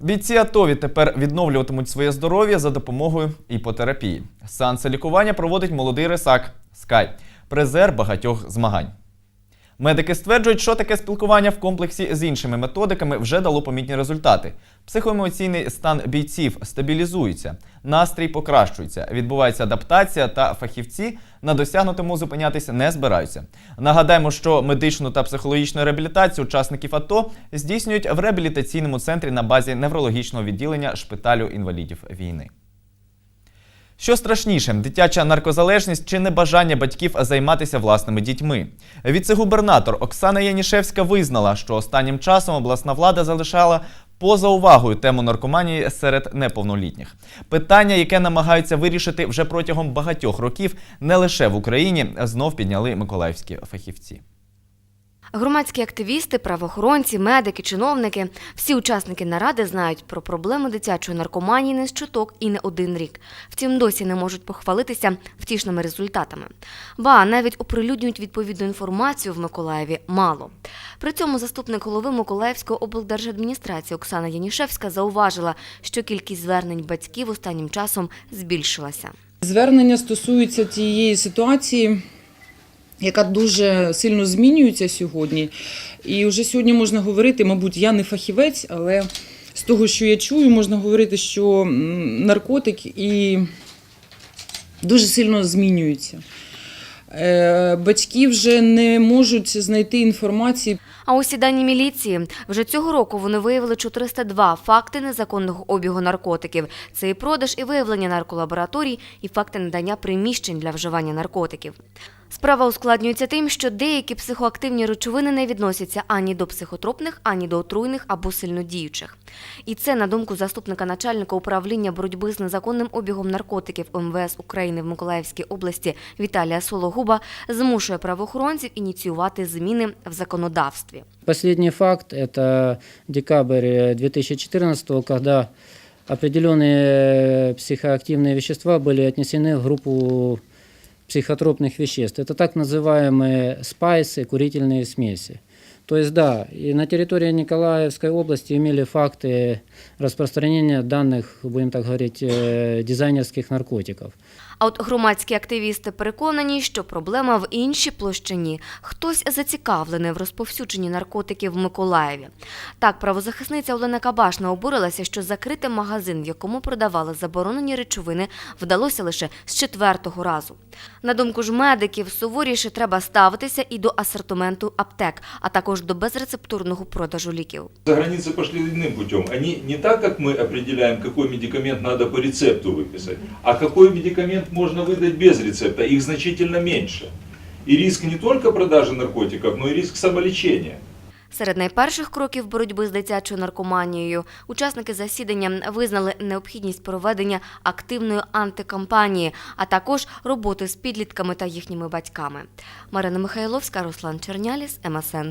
Бійці АТО відтепер відновлюватимуть своє здоров'я за допомогою іпотерапії. Сеанси лікування проводить молодий рисак Скай, призер багатьох змагань. Медики стверджують, що таке спілкування в комплексі з іншими методиками вже дало помітні результати. Психоемоційний стан бійців стабілізується, настрій покращується, відбувається адаптація, та фахівці на досягнутому зупинятися не збираються. Нагадаємо, що медичну та психологічну реабілітацію учасників АТО здійснюють в реабілітаційному центрі на базі неврологічного відділення шпиталю інвалідів війни. Що страшніше, дитяча наркозалежність чи небажання батьків займатися власними дітьми? Віце-губернатор Оксана Янішевська визнала, що останнім часом обласна влада залишала поза увагою тему наркоманії серед неповнолітніх. Питання, яке намагаються вирішити вже протягом багатьох років, не лише в Україні, знов підняли миколаївські фахівці. Громадські активісти, правоохоронці, медики, чиновники всі учасники наради знають про проблеми дитячої наркоманії не з чуток і не один рік. Втім, досі не можуть похвалитися втішними результатами. Ба навіть оприлюднюють відповідну інформацію в Миколаєві мало. При цьому заступник голови Миколаївської облдержадміністрації Оксана Янішевська зауважила, що кількість звернень батьків останнім часом збільшилася. Звернення стосуються тієї ситуації, яка дуже сильно змінюється сьогодні. І вже сьогодні можна говорити, мабуть, я не фахівець, але з того, що я чую, можна говорити, що наркотик і дуже сильно змінюється. Е, Батьки вже не можуть знайти інформації А ось і дані міліції. Вже цього року вони виявили 402 факти незаконного обігу наркотиків. Це і продаж, і виявлення нарколабораторій, і факти надання приміщень для вживання наркотиків. Справа ускладнюється тим, що деякі психоактивні речовини не відносяться ані до психотропних, ані до отруйних або сильнодіючих. І це, на думку заступника начальника управління боротьби з незаконним обігом наркотиків МВС України в Миколаївській області Віталія Сологуба, змушує правоохоронців ініціювати зміни в законодавстві. Последний факт – это декабрь 2014 когда определенные психоактивные вещества были отнесены в группу психотропных веществ. Это так называемые спайсы, курительные смеси. То есть, да, и на территории Николаевской области имели факты распространения данных, будем так говорить, э, дизайнерских наркотиков. А от громадські активісти переконані, що проблема в іншій площині. Хтось зацікавлений в розповсюдженні наркотиків в Миколаєві. Так, правозахисниця Олена Кабашна обурилася, що закрити магазин, в якому продавали заборонені речовини, вдалося лише з четвертого разу. На думку ж медиків, суворіше треба ставитися і до асортименту аптек, а також до безрецептурного продажу ліків. За границы пошли иным путем. Они не так, как мы определяем, какой медикамент надо по рецепту выписать, а какой медикамент можно выдать без рецепта. Их значительно меньше. И риск не только продажи наркотиков, но и риск самолечения. Серед найперших кроків боротьби з дитячою наркоманією учасники засідання визнали необхідність проведення активної антикампанії, а також роботи з підлітками та їхніми батьками. Марина Михайловська, Руслан Черняліс, МСН.